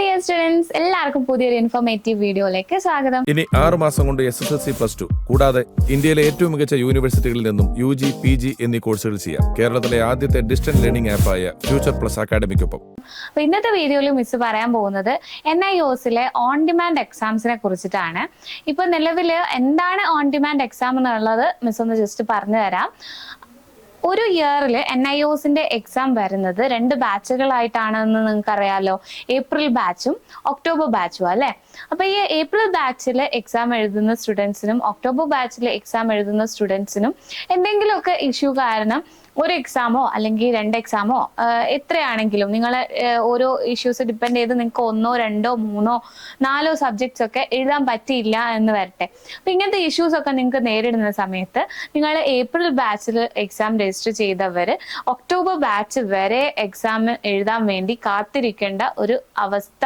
Dear students എല്ലാവർക്കും പുതിയൊരു informative വീഡിയോയിലേക്ക് സ്വാഗതം. ഇനി ആറ് മാസം കൊണ്ട് S S L C plus two കൂടാതെ ഇന്ത്യയിലെ ഏറ്റവും മികച്ച യൂണിവേഴ്സിറ്റികളിൽ നിന്നും യു ജി പി ജി എന്നീ കോഴ്സുകൾ ചെയ്യാം. കേരളത്തിലെ ആദ്യത്തെ ഡിസ്റ്റന്റ് ലേണിംഗ് ആപ്പായ ഫ്യൂച്ചർ പ്ലസ് അക്കാഡമിക്കൊപ്പം അപ്പൊ ഇന്നത്തെ വീഡിയോയിൽ മിസ് പറയാൻ പോകുന്നത് എൻ ഐ ഒസിലെ ഓൺ ഡിമാൻഡ് എക്സാംസിനെ കുറിച്ചിട്ടാണ്. ഇപ്പൊ നിലവിൽ എന്താണ് ഓൺ ഡിമാൻഡ് എക്സാം എന്നുള്ളത് മിസ് ഒന്ന് ജസ്റ്റ് പറഞ്ഞു തരാം. ഒരു ഇയറിൽ എൻ ഐ ഒസിന്റെ എക്സാം വരുന്നത് രണ്ട് ബാച്ചുകളായിട്ടാണെന്ന് നിങ്ങൾക്ക് അറിയാലോ ഏപ്രിൽ ബാച്ചും ഒക്ടോബർ ബാച്ചും അല്ലെ? അപ്പൊ ഈ ഏപ്രിൽ ബാച്ചിൽ എക്സാം എഴുതുന്ന സ്റ്റുഡൻസിനും ഒക്ടോബർ ബാച്ചിൽ എക്സാം എഴുതുന്ന സ്റ്റുഡൻസിനും എന്തെങ്കിലുമൊക്കെ ഇഷ്യൂ കാരണം ഒരു എക്സാമോ അല്ലെങ്കിൽ രണ്ട് എക്സാമോ എത്രയാണെങ്കിലും നിങ്ങൾ ഓരോ ഇഷ്യൂസ് ഡിപ്പെൻഡ് ചെയ്ത് നിങ്ങൾക്ക് ഒന്നോ രണ്ടോ മൂന്നോ നാലോ സബ്ജക്ട്സ് ഒക്കെ എഴുതാൻ പറ്റിയില്ല എന്ന് വരട്ടെ. അപ്പൊ ഇങ്ങനത്തെ ഇഷ്യൂസ് ഒക്കെ നിങ്ങൾക്ക് നേരിടുന്ന സമയത്ത് നിങ്ങൾ ഏപ്രിൽ ബാച്ചിൽ എക്സാം രജിസ്റ്റർ ചെയ്തവർ ഒക്ടോബർ ബാച്ച് വരെ എക്സാം എഴുതാൻ വേണ്ടി കാത്തിരിക്കേണ്ട ഒരു അവസ്ഥ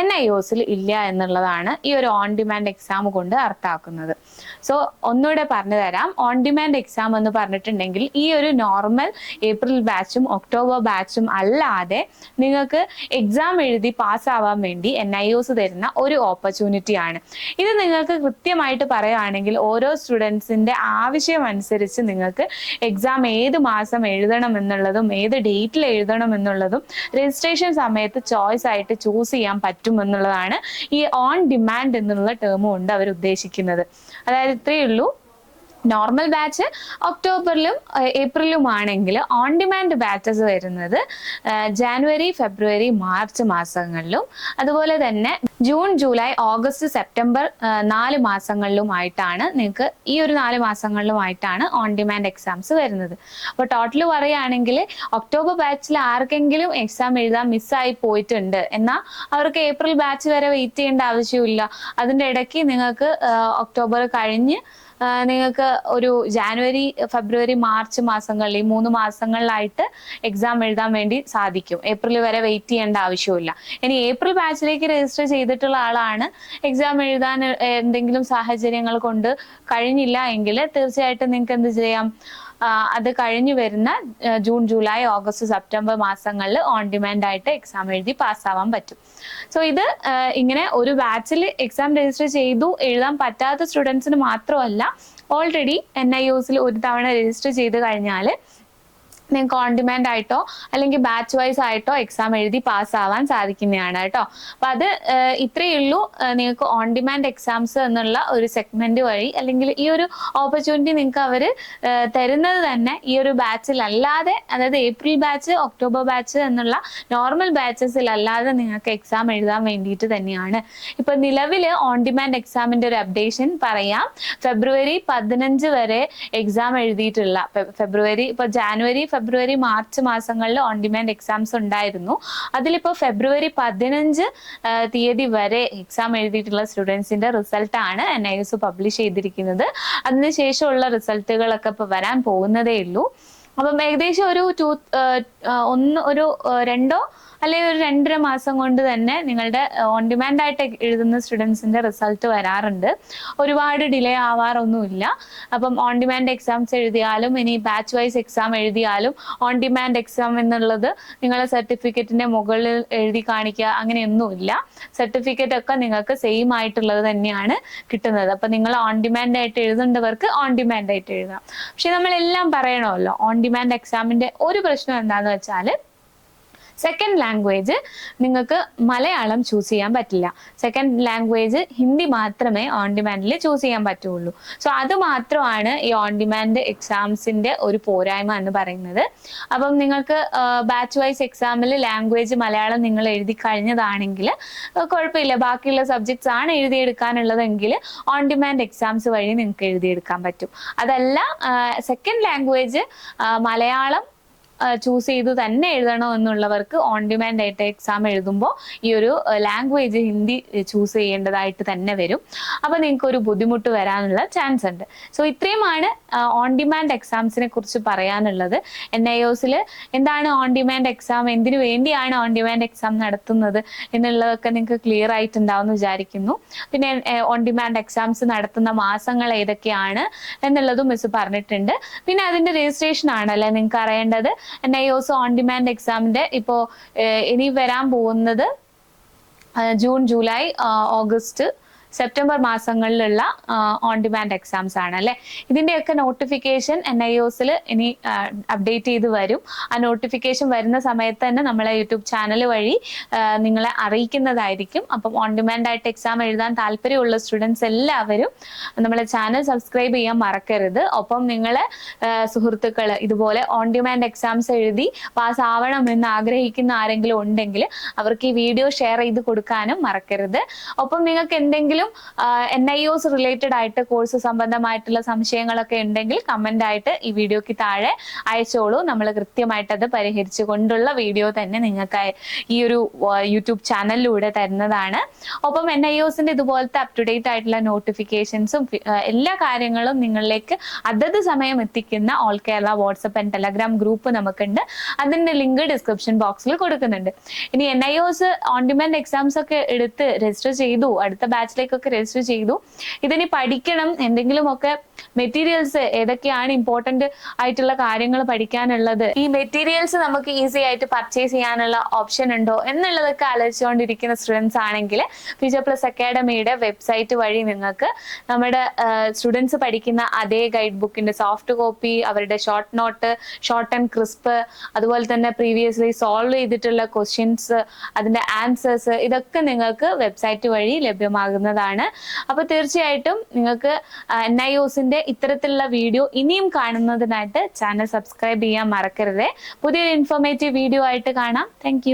എൻ ഐ ഒസിൽ ഇല്ല എന്നുള്ളതാണ് ഈ ഒരു ഓൺ ഡിമാൻഡ് എക്സാം കൊണ്ട് അർത്ഥമാക്കുന്നത്. സോ ഒന്നുകൂടെ പറഞ്ഞു തരാം. ഓൺ ഡിമാൻഡ് എക്സാം എന്ന് പറഞ്ഞിട്ടുണ്ടെങ്കിൽ ഈ ഒരു നോർമൽ ഏപ്രിൽ ബാച്ചും ഒക്ടോബർ ബാച്ചും അല്ലാതെ നിങ്ങൾക്ക് എക്സാം എഴുതി പാസ്സാവാൻ വേണ്ടി എൻ ഐ ഒസ് തരുന്ന ഒരു ഓപ്പർച്യൂണിറ്റി ആണ്. ഇത് നിങ്ങൾക്ക് കൃത്യമായിട്ട് പറയുകയാണെങ്കിൽ ഓരോ സ്റ്റുഡൻസിന്റെ ആവശ്യം അനുസരിച്ച് നിങ്ങൾക്ക് എക്സാം ഏത് മാസം എഴുതണം എന്നുള്ളതും ഏത് ഡേറ്റിൽ എഴുതണം എന്നുള്ളതും രജിസ്ട്രേഷൻ സമയത്ത് ചോയ്സ് ആയിട്ട് ചൂസ് ചെയ്യാൻ പറ്റും എന്നുള്ളതാണ് ഈ ഓൺ ഡിമാൻഡ് എന്നുള്ള ടേമുകൊണ്ട് കൊണ്ട് അവർ ഉദ്ദേശിക്കുന്നത് അതായത് ഇത്രയേ ഉള്ളൂ. നോർമൽ ബാച്ച് ഒക്ടോബറിലും ഏപ്രിലും ആണെങ്കിൽ ഓൺ ഡിമാൻഡ് ബാച്ചസ് വരുന്നത് ജാനുവരി ഫെബ്രുവരി മാർച്ച് മാസങ്ങളിലും. അതുപോലെ തന്നെ ജൂൺ ജൂലൈ ഓഗസ്റ്റ് സെപ്റ്റംബർ നാല് മാസങ്ങളിലുമായിട്ടാണ് നിങ്ങൾക്ക് ഈ ഒരു നാല് മാസങ്ങളിലുമായിട്ടാണ് ഓൺ ഡിമാൻഡ് എക്സാംസ് വരുന്നത്. അപ്പോൾ ടോട്ടൽ പറയുകയാണെങ്കിൽ ഒക്ടോബർ ബാച്ചിൽ ആർക്കെങ്കിലും എക്സാം എഴുതാൻ മിസ്സായി പോയിട്ടുണ്ട് എന്നാൽ അവർക്ക് ഏപ്രിൽ ബാച്ച് വരെ വെയിറ്റ് ചെയ്യേണ്ട ആവശ്യമില്ല. അതിന്റെ ഇടയ്ക്ക് നിങ്ങൾക്ക് ഒക്ടോബർ കഴിഞ്ഞ് നിങ്ങൾക്ക് ഒരു ജാനുവരി ഫെബ്രുവരി മാർച്ച് മാസങ്ങളിൽ ഈ മൂന്ന് മാസങ്ങളിലായിട്ട് എക്സാം എഴുതാൻ വേണ്ടി സാധിക്കും. ഏപ്രിൽ വരെ വെയിറ്റ് ചെയ്യേണ്ട ആവശ്യമില്ല ഇനി ഏപ്രിൽ ബാച്ചിലേക്ക് രജിസ്റ്റർ ചെയ്തിട്ടുള്ള ആളാണ് എക്സാം എഴുതാൻ എന്തെങ്കിലും സാഹചര്യങ്ങൾ കൊണ്ട് കഴിഞ്ഞില്ല എങ്കിൽ തീർച്ചയായിട്ടും നിങ്ങൾക്ക് എന്ത് ചെയ്യാം? അത് കഴിഞ്ഞു വരുന്ന ജൂൺ ജൂലൈ ഓഗസ്റ്റ് സെപ്റ്റംബർ മാസങ്ങളിൽ ഓൺ ഡിമാൻഡ് ആയിട്ട് എക്സാം എഴുതി പാസ്സാവാൻ പറ്റും. സോ ഇത് ഇങ്ങനെ ഒരു ബാച്ചിൽ എക്സാം രജിസ്റ്റർ ചെയ്തു എഴുതാൻ പറ്റാത്ത സ്റ്റുഡൻസിന് മാത്രമല്ല ഓൾറെഡി എൻ ഐ ഒരു തവണ രജിസ്റ്റർ ചെയ്ത് കഴിഞ്ഞാൽ നിങ്ങൾക്ക് ഓൺ ഡിമാൻഡ് ആയിട്ടോ അല്ലെങ്കിൽ ബാച്ച് വൈസ് ആയിട്ടോ എക്സാം എഴുതി പാസ്സാവാൻ സാധിക്കുന്നതാണ് കേട്ടോ. അപ്പൊ അത് ഇത്രയേ ഉള്ളൂ. നിങ്ങൾക്ക് ഓൺ ഡിമാൻഡ് എക്സാംസ് എന്നുള്ള ഒരു സെഗ്മെന്റ് വഴി അല്ലെങ്കിൽ ഈ ഒരു ഓപ്പർച്യൂണിറ്റി നിങ്ങൾക്ക് അവർ തരുന്നത് തന്നെ ഈ ഒരു ബാച്ചിൽ അല്ലാതെ അതായത് ഏപ്രിൽ ബാച്ച് ഒക്ടോബർ ബാച്ച് എന്നുള്ള നോർമൽ ബാച്ചസിൽ അല്ലാതെ നിങ്ങൾക്ക് എക്സാം എഴുതാൻ വേണ്ടിയിട്ട് തന്നെയാണ്. ഇപ്പൊ നിലവിൽ ഓൺ ഡിമാൻഡ് എക്സാമിന്റെ ഒരു അപ്ഡേഷൻ പറയാം. ഫെബ്രുവരി പതിനഞ്ച് വരെ എക്സാം എഴുതിയിട്ടുള്ള ഫെബ്രുവരി ഇപ്പൊ ജാനുവരി ഫെബ്രുവരി മാർച്ച് മാസങ്ങളിൽ ഓൺ ഡിമാൻഡ് എക്സാംസ് ഉണ്ടായിരുന്നു. അതിലിപ്പോൾ ഫെബ്രുവരി പതിനഞ്ച് തീയതി വരെ എക്സാം എഴുതിയിട്ടുള്ള സ്റ്റുഡൻസിന്റെ റിസൾട്ട് ആണ് എൻ ഐ എസ് പബ്ലിഷ് ചെയ്തിരിക്കുന്നത്. അതിനുശേഷമുള്ള റിസൾട്ടുകളൊക്കെ ഇപ്പൊ വരാൻ പോകുന്നതേ ഉള്ളൂ. അപ്പം ഏകദേശം ഒരു ടു ഒന്ന് ഒരു രണ്ടോ അല്ലെങ്കിൽ ഒരു രണ്ടര മാസം കൊണ്ട് തന്നെ നിങ്ങളുടെ ഓൺ ഡിമാൻഡ് ആയിട്ട് എഴുതുന്ന സ്റ്റുഡൻസിന്റെ റിസൾട്ട് വരാറുണ്ട്. ഒരുപാട് ഡിലേ ആവാറൊന്നുമില്ല. അപ്പം ഓൺ ഡിമാൻഡ് എക്സാംസ് എഴുതിയാലും ഇനി ബാച്ച് വൈസ് എക്സാം എഴുതിയാലും ഓൺ ഡിമാൻഡ് എക്സാം എന്നുള്ളത് നിങ്ങളെ സർട്ടിഫിക്കറ്റിന്റെ മുകളിൽ എഴുതി കാണിക്കുക അങ്ങനെയൊന്നുമില്ല. സർട്ടിഫിക്കറ്റ് ഒക്കെ നിങ്ങൾക്ക് സെയിം ആയിട്ടുള്ളത് തന്നെയാണ് കിട്ടുന്നത്. അപ്പൊ നിങ്ങൾ ഓൺ ഡിമാൻഡ് ആയിട്ട് എഴുതേണ്ടവർക്ക് ഓൺ ഡിമാൻഡ് ആയിട്ട് എഴുതാം. പക്ഷെ നമ്മളെല്ലാം പറയണമല്ലോ ഓൺ ഡിമാൻഡ് എക്സാമിന്റെ ഒരു പ്രശ്നം എന്താന്ന് വെച്ചാൽ സെക്കൻഡ് ലാംഗ്വേജ് നിങ്ങൾക്ക് മലയാളം ചൂസ് ചെയ്യാൻ പറ്റില്ല. സെക്കൻഡ് ലാംഗ്വേജ് ഹിന്ദി മാത്രമേ ഓൺ ഡിമാൻഡിൽ ചൂസ് ചെയ്യാൻ പറ്റുള്ളൂ. സോ അത് മാത്രമാണ് ഈ ഓൺ ഡിമാൻഡ് എക്സാംസിന്റെ ഒരു പോരായ്മ എന്ന് പറയുന്നത്. അപ്പം നിങ്ങൾക്ക് ബാച്ച് വൈസ് എക്സാമിൽ ലാംഗ്വേജ് മലയാളം നിങ്ങൾ എഴുതി കഴിഞ്ഞതാണെങ്കിൽ കുഴപ്പമില്ല. ബാക്കിയുള്ള സബ്ജക്ട്സ് ആണ് എഴുതിയെടുക്കാനുള്ളതെങ്കിൽ ഓൺ ഡിമാൻഡ് എക്സാംസ് വഴി നിങ്ങൾക്ക് എഴുതിയെടുക്കാൻ പറ്റും. അതല്ല സെക്കൻഡ് ലാംഗ്വേജ് മലയാളം ചൂസ് ചെയ്ത് തന്നെ എഴുതണോ എന്നുള്ളവർക്ക് ഓൺ ഡിമാൻഡ് ആയിട്ട് എക്സാം എഴുതുമ്പോൾ ഈ ഒരു ലാംഗ്വേജ് ഹിന്ദി ചൂസ് ചെയ്യേണ്ടതായിട്ട് തന്നെ വരും. അപ്പൊ നിങ്ങൾക്ക് ഒരു ബുദ്ധിമുട്ട് വരാനുള്ള ചാൻസ് ഉണ്ട്. സോ ഇത്രയുമാണ് ഓൺ ഡിമാൻഡ് എക്സാംസിനെ കുറിച്ച് പറയാനുള്ളത്. എൻ ഐ ഒസിൽ എന്താണ് ഓൺ ഡിമാൻഡ് എക്സാം എന്തിനു വേണ്ടിയാണ് ഓൺ ഡിമാൻഡ് എക്സാം നടത്തുന്നത് എന്നുള്ളതൊക്കെ നിങ്ങൾക്ക് ക്ലിയർ ആയിട്ടുണ്ടാവും എന്ന് വിചാരിക്കുന്നു. പിന്നെ ഓൺ ഡിമാൻഡ് എക്സാംസ് നടത്തുന്ന മാസങ്ങൾ ഏതൊക്കെയാണ് എന്നുള്ളതും മിസ് പറഞ്ഞിട്ടുണ്ട്. പിന്നെ അതിന്റെ രജിസ്ട്രേഷൻ ആണല്ലേ നിങ്ങൾക്ക് അറിയേണ്ടത്? ഒസ് ഓൺ ഡിമാൻഡ് എക്സാമിന്റെ ഇപ്പോ ഇനി വരാൻ പോകുന്നത് ജൂൺ ജൂലൈ ഓഗസ്റ്റ് സെപ്റ്റംബർ മാസങ്ങളിലുള്ള ഓൺ ഡിമാൻഡ് എക്സാംസ് ആണ് അല്ലെ? ഇതിന്റെയൊക്കെ നോട്ടിഫിക്കേഷൻ എൻ ഐ ഒസിൽ ഇനി അപ്ഡേറ്റ് ചെയ്ത് വരും. ആ നോട്ടിഫിക്കേഷൻ വരുന്ന സമയത്ത് തന്നെ നമ്മളെ യൂട്യൂബ് ചാനൽ വഴി നിങ്ങളെ അറിയിക്കുന്നതായിരിക്കും. അപ്പം ഓൺ ഡിമാൻഡ് ആയിട്ട് എക്സാം എഴുതാൻ താല്പര്യമുള്ള സ്റ്റുഡൻസ് എല്ലാവരും നമ്മളെ ചാനൽ സബ്സ്ക്രൈബ് ചെയ്യാൻ മറക്കരുത്. ഒപ്പം നിങ്ങളെ സുഹൃത്തുക്കൾ ഇതുപോലെ ഓൺ ഡിമാൻഡ് എക്സാംസ് എഴുതി പാസ് ആവണം എന്ന് ആഗ്രഹിക്കുന്ന ആരെങ്കിലും ഉണ്ടെങ്കിൽ അവർക്ക് ഈ വീഡിയോ ഷെയർ ചെയ്ത് കൊടുക്കാനും മറക്കരുത്. ഒപ്പം നിങ്ങൾക്ക് എന്തെങ്കിലും എൻ ഐ ഒസ് റിലേറ്റഡ് ആയിട്ട് കോഴ്സ് സംബന്ധമായിട്ടുള്ള സംശയങ്ങളൊക്കെ ഉണ്ടെങ്കിൽ കമന്റ് ആയിട്ട് ഈ വീഡിയോക്ക് താഴെ അയച്ചോളൂ. നമ്മൾ കൃത്യമായിട്ട് അത് പരിഹരിച്ചു കൊണ്ടുള്ള വീഡിയോ തന്നെ നിങ്ങൾക്ക് ഈ ഒരു യൂട്യൂബ് ചാനലിലൂടെ തരുന്നതാണ്. ഒപ്പം എൻ ഐ ഒസിന്റെ ഇതുപോലത്തെ അപ് ടു ഡേറ്റ് ആയിട്ടുള്ള നോട്ടിഫിക്കേഷൻസും എല്ലാ കാര്യങ്ങളും നിങ്ങളിലേക്ക് അതത് സമയം എത്തിക്കുന്ന all Kerala WhatsApp and Telegram group നമുക്കുണ്ട്. അതിന്റെ ലിങ്ക് ഡിസ്ക്രിപ്ഷൻ ബോക്സിൽ കൊടുക്കുന്നുണ്ട്. ഇനി N I OS on demand exams ഒക്കെ എടുത്ത് രജിസ്റ്റർ ചെയ്തു. അടുത്ത ബാച്ചിലേക്കൊക്കെ രജിസ്റ്റർ ചെയ്തു. ഇതിനി പഠിക്കണം എന്തെങ്കിലുമൊക്കെ മെറ്റീരിയൽസ് ഏതൊക്കെയാണ് ഇമ്പോർട്ടന്റ് ആയിട്ടുള്ള കാര്യങ്ങൾ പഠിക്കാനുള്ളത്? ഈ മെറ്റീരിയൽസ് നമുക്ക് ഈസി ആയിട്ട് പർച്ചേസ് ചെയ്യാനുള്ള ഓപ്ഷൻ ഉണ്ടോ എന്നുള്ളതൊക്കെ ആലോചിച്ചുകൊണ്ടിരിക്കുന്ന സ്റ്റുഡൻസ് ആണെങ്കിൽ ഫ്യൂച്ചർ പ്ലസ് അക്കാഡമിയുടെ വെബ്സൈറ്റ് വഴി നിങ്ങൾക്ക് നമ്മുടെ സ്റ്റുഡൻസ് പഠിക്കുന്ന അതേ ഗൈഡ് ബുക്കിന്റെ സോഫ്റ്റ് കോപ്പി അവരുടെ short note short and crisp അതുപോലെ തന്നെ പ്രീവിയസ്ലി സോൾവ് ചെയ്തിട്ടുള്ള ക്വസ്റ്റ്യൻസ് അതിന്റെ ആൻസേഴ്സ് ഇതൊക്കെ നിങ്ങൾക്ക് വെബ്സൈറ്റ് വഴി ലഭ്യമാകുന്നതാണ്. അപ്പോൾ തീർച്ചയായിട്ടും നിങ്ങൾക്ക് എൻ ഐ ഒസിന്റെ ഇത്തരത്തിലുള്ള വീഡിയോ ഇനിയും കാണുന്നതിനായിട്ട് ചാനൽ സബ്സ്ക്രൈബ് ചെയ്യാൻ മറക്കരുത്. പുതിയൊരു ഇൻഫോർമേറ്റീവ് വീഡിയോ ആയിട്ട് കാണാം. താങ്ക്